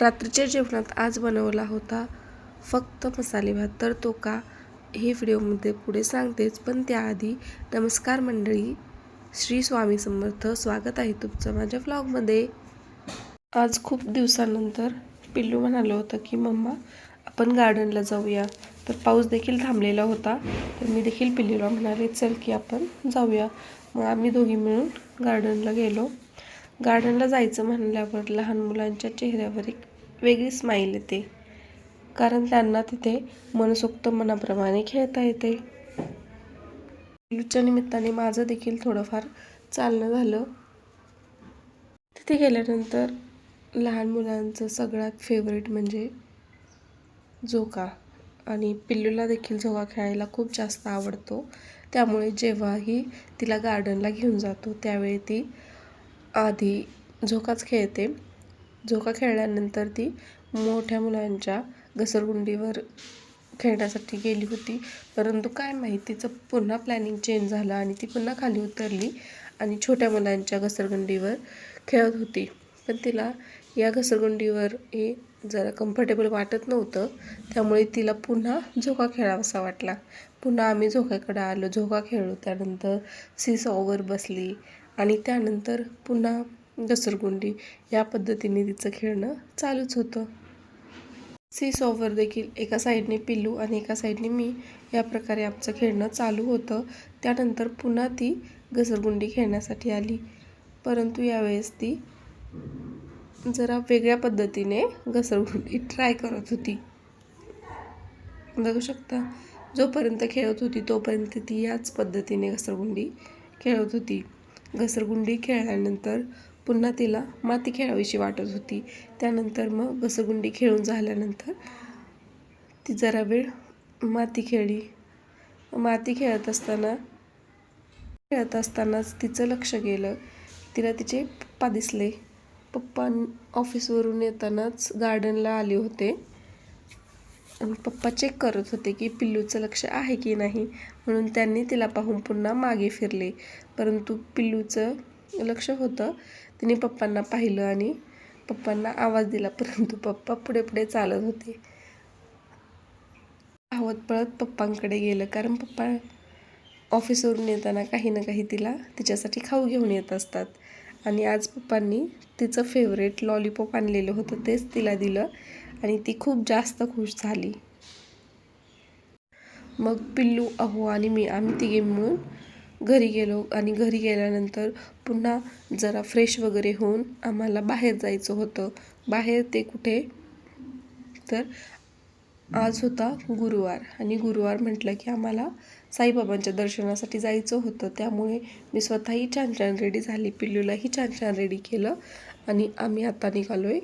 रात्रीच्या जेवणात आज बनवला होता फक्त मसाले भात. तर तो का हे व्हिडिओमध्ये पुढे सांगतेच पण त्याआधी नमस्कार मंडळी. श्री स्वामी समर्थ. स्वागत आहे तुमचं माझ्या व्लॉगमध्ये आज खूप दिवसानंतर पिल्लू म्हणालं होतं की मम्मा आपण गार्डनला जाऊया. तर पाऊस देखील थांबलेला होता. तर मी देखील पिल्लूला म्हणाले चल की आपण जाऊया. मग आम्ही दोघी मिळून गार्डनला गेलो. गार्डनला जायचं म्हणल्यावर लहान मुलांच्या चेहऱ्यावर एक वेगळी स्माईल येते. कारण त्यांना तिथे मनसोक्त मनाप्रमाणे खेळता येते. पिल्लूच्या निमित्ताने माझं देखील थोडंफार चालणं झालं. तिथे गेल्यानंतर लहान मुलांचं सगळ्यात फेवरेट म्हणजे झोका. आणि पिल्लूला देखील झोका खेळायला खूप जास्त आवडतो. त्यामुळे जेव्हाही तिला गार्डनला घेऊन जातो त्यावेळी ती आधी झोकाच खेळते. झोका खेळल्यानंतर ती मोठ्या मुलांच्या घसरगुंडीवर खेळण्यासाठी गेली होती. परंतु काय माहीत तिचं पुन्हा प्लॅनिंग चेंज झालं आणि ती पुन्हा खाली उतरली आणि छोट्या मुलांच्या घसरगुंडीवर खेळत होती. पण तिला या घसरगुंडीवर हे जरा कम्फर्टेबल वाटत नव्हतं. त्यामुळे तिला पुन्हा झोका खेळावासा वाटला. पुन्हा आम्ही झोक्याकडे आलो. झोका खेळलो. त्यानंतर सीसॉवर बसली. आणि त्यानंतर पुन्हा घसरगुंडी. या पद्धतीने तिचं खेळणं चालूच होतं. सीसॉवर देखील एका साईडने पिल्लू आणि एका साईडने मी या प्रकारे आमचं खेळणं चालू होतं. त्यानंतर पुन्हा ती घसरगुंडी खेळण्यासाठी आली. परंतु यावेळेस ती जरा वेगळ्या पद्धतीने घसरगुंडी ट्राय करत होती. बघू शकता जोपर्यंत खेळत होती तोपर्यंत ती याच पद्धतीने घसरगुंडी खेळत होती. घसरगुंडी खेळल्यानंतर पुन्हा तिला माती खेळावीशी वाटत होती. त्यानंतर मग घसरगुंडी खेळून झाल्यानंतर ती जरा वेळ माती खेळली. माती खेळत असताना खेळत असतानाच तिचं लक्ष गेलं. तिला तिचे पप्पा दिसले. पप्पा ऑफिसवरून येतानाच गार्डनला आले होते. आणि पप्पा चेक करत होते की पिल्लूचं लक्ष आहे की नाही. म्हणून त्यांनी तिला पाहून पुन्हा मागे फिरले. परंतु पिल्लूचं लक्ष होतं. तिने पप्पांना पाहिलं आणि पप्पांना आवाज दिला. परंतु पप्पा पुढे पुढे चालत होते. धावत पळत पप्पांकडे गेलं. कारण पप्पा ऑफिसवरून येताना काही ना काही तिला तिच्यासाठी खाऊ घेऊन येत असतात. आणि आज पप्पांनी तिचं फेवरेट लॉलीपॉप आणलेलं होतं. तेच तिला दिलं. आणि ती खूप जास्त खुश झाली. मग पिल्लू अहो आणि मी आम्ही तिघे मिळून घरी गेलो आणि घरी गेल्यानंतर पुन्हा जरा फ्रेश वगैरे होऊन आम्हाला बाहेर जायचं होतं. बाहेर ते कुठे? तर आज होता गुरुवार आणि गुरुवार म्हटलं की आम्हाला साईबाबांच्या दर्शनासाठी जायचं होतं. त्यामुळे मी स्वतःही छान छान रेडी झाली. पिल्लूलाही छान छान रेडी केलं आणि आम्ही आता निघालो आहे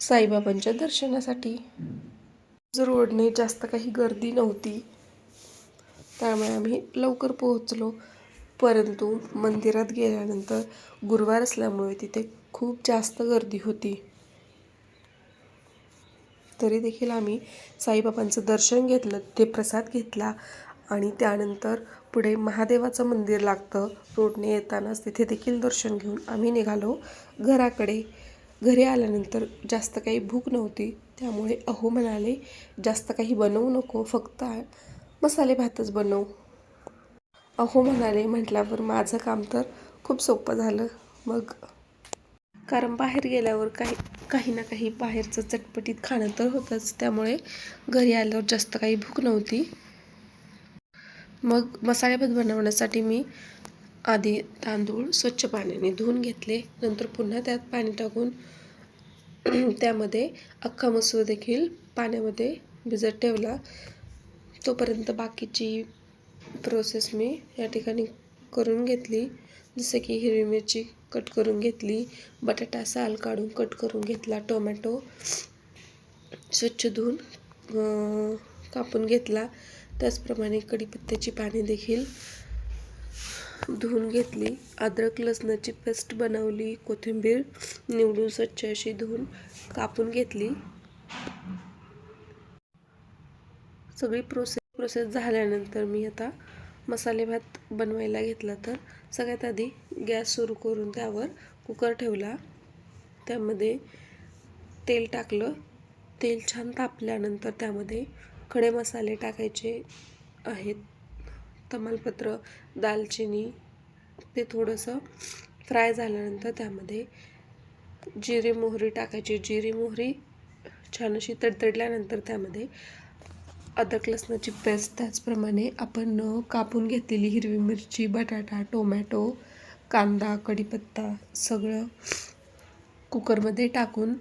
साईबाबांच्या दर्शनासाठी. रोडने जास्त काही गर्दी नव्हती त्यामुळे आम्ही लवकर पोहोचलो. परंतु मंदिरात गेल्यानंतर गुरुवार असल्यामुळे तिथे खूप जास्त गर्दी होती. तरी देखील आम्ही साईबाबांचं दर्शन घेतलं ते प्रसाद घेतला आणि त्यानंतर पुढे महादेवाचं मंदिर लागतं. रोडने येतानाच तिथे देखील दर्शन घेऊन आम्ही निघालो. घराकडे घरी आल्यानंतर जास्त काही भूक नव्हती त्यामुळे अहो म्हणाले जास्त काही बनवू नको फक्त मसाले भातच बनव. अहो म्हणाले म्हटल्यावर माझं काम तर खूप सोपं झालं मग? कारण बाहेर गेल्यावर काही काही ना काही बाहेरचं चटपटीत खाणं तर होतंच त्यामुळे घरी आल्यावर जास्त काही भूक नव्हती. मग मसाले भात बनवण्यासाठी मी आधी तांदूळ स्वच्छ पाण्याने धुवून घेतले. नंतर पुन्हा त्यात पाणी टाकून त्यामध्ये अख्खा मसूर देखील पाण्यामध्ये भिजत ठेवला. तोपर्यंत बाकीची प्रोसेस मी या ठिकाणी करून घेतली. जसं की हिरवी मिरची कट करून घेतली बटाटा साल काढून कट करून घेतला टोमॅटो स्वच्छ धुवून कापून घेतला. त्याचप्रमाणे कढीपत्त्याची पाने देखील धुवून घेतली अद्रक लसणाची पेस्ट बनवली कोथिंबीर निवडून स्वच्छ अशी धुवून कापून घेतली. सगळी प्रोसेस प्रोसेस झाल्यानंतर मी आता मसाले भात बनवायला घेतला तर सगळ्यात आधी गॅस सुरू करून त्यावर कुकर ठेवला. त्यामध्ये तेल टाकलं. तेल छान तापल्यानंतर त्यामध्ये खडे मसाले टाकायचे आहेत. तमालपत्र दालचिनी ते थोडंसं फ्राय झाल्यानंतर त्यामध्ये जिरे मोहरी टाकायची. जिरे मोहरी छान अशी तडतडल्यानंतर त्यामध्ये अदरक लसणाची पेस्ट. त्याचप्रमाणे आपण कापून घेतलेली हिरवी मिरची बटाटा टोमॅटो कांदा कढीपत्ता सगळं कुकरमध्ये टाकून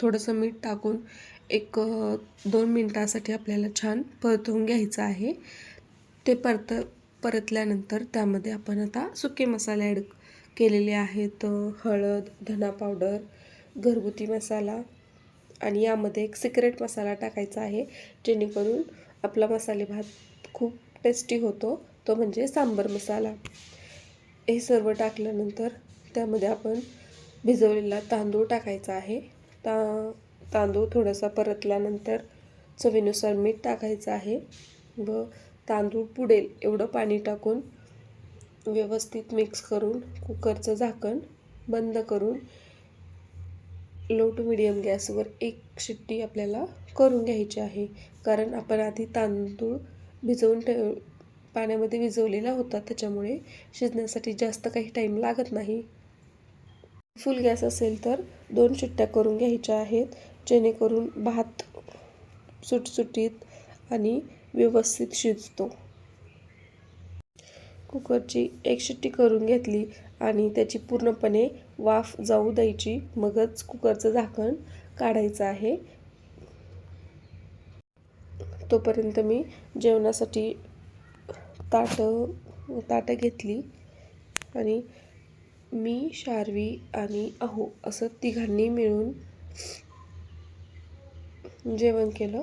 थोडंसं मीठ टाकून एक दोन मिनटासाठी आपल्याला छान परतवून घ्यायचं आहे. ते परत परतल्यानंतर त्यामध्ये आपण आता सुके मसाले ॲड केलेले आहेत. हळद धना पावडर घरगुती मसाला आणि यामध्ये एक सिक्रेट मसाला टाकायचा आहे. जेणेकरून आपला मसाले भात खूप टेस्टी होतो. तो म्हणजे सांबर मसाला. हे सर्व टाकल्यानंतर त्यामध्ये आपण भिजवलेला तांदूळ टाकायचा आहे. ता तांदूळ थोडासा परतल्यानंतर चवीनुसार मीठ टाकायचं आहे व तांदूळ पुडेल एवढं पाणी टाकून व्यवस्थित मिक्स करून कुकरचं झाकण बंद करून लो टू मिडियम गॅसवर एक शिट्टी आपल्याला करून घ्यायची आहे. कारण आपण आधी तांदूळ भिजवून ठेव पाण्यामध्ये भिजवलेला होता त्याच्यामुळे शिजण्यासाठी जास्त काही टाईम लागत नाही. फुल गॅस असेल तर दोन शिट्ट्या करून घ्यायच्या आहेत. जेणेकरून भात सुटसुटीत आणि व्यवस्थित शिजतो. कुकरची एक शिट्टी करून घेतली आणि त्याची पूर्णपणे वाफ जाऊ द्यायची. मगच कुकरचं झाकण काढायचं आहे. तोपर्यंत मी जेवणासाठी ताटं ताटं घेतली आणि मी शार्वी आणि अहो असं तिघांनी मिळून जेवण केलं.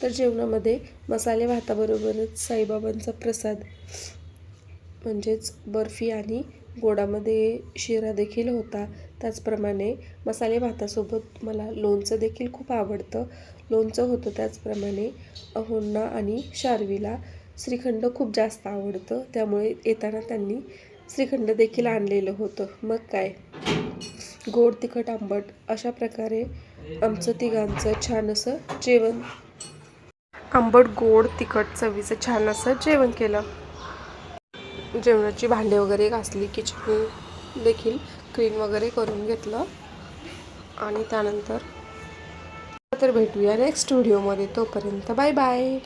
तर जेवणामध्ये मसाले भाताबरोबरच साईबाबांचा प्रसाद म्हणजेच बर्फी आणि गोडामध्ये शिरा देखील होता. त्याचप्रमाणे मसाले भातासोबत मला लोणचं देखील खूप आवडतं. लोणचं होतं त्याचप्रमाणे अहोंना आणि शार्वीला. श्रीखंड खूप जास्त आवडतं त्यामुळे येताना त्यांनी श्रीखंड देखील आणलेलं होतं. मग काय? गोड तिखट आंबट अशा प्रकारे आमचं तिघांचं छान असं जेवण. आंबट गोड तिखट चवीचं छान असं जेवण केलं. जेवणाची भांडे वगैरे घासली किचन देखील क्लीन वगैरे करून घेतलं. आणि त्यानंतर तर भेटूया नेक्स्ट व्हिडिओमध्ये तोपर्यंत बाय बाय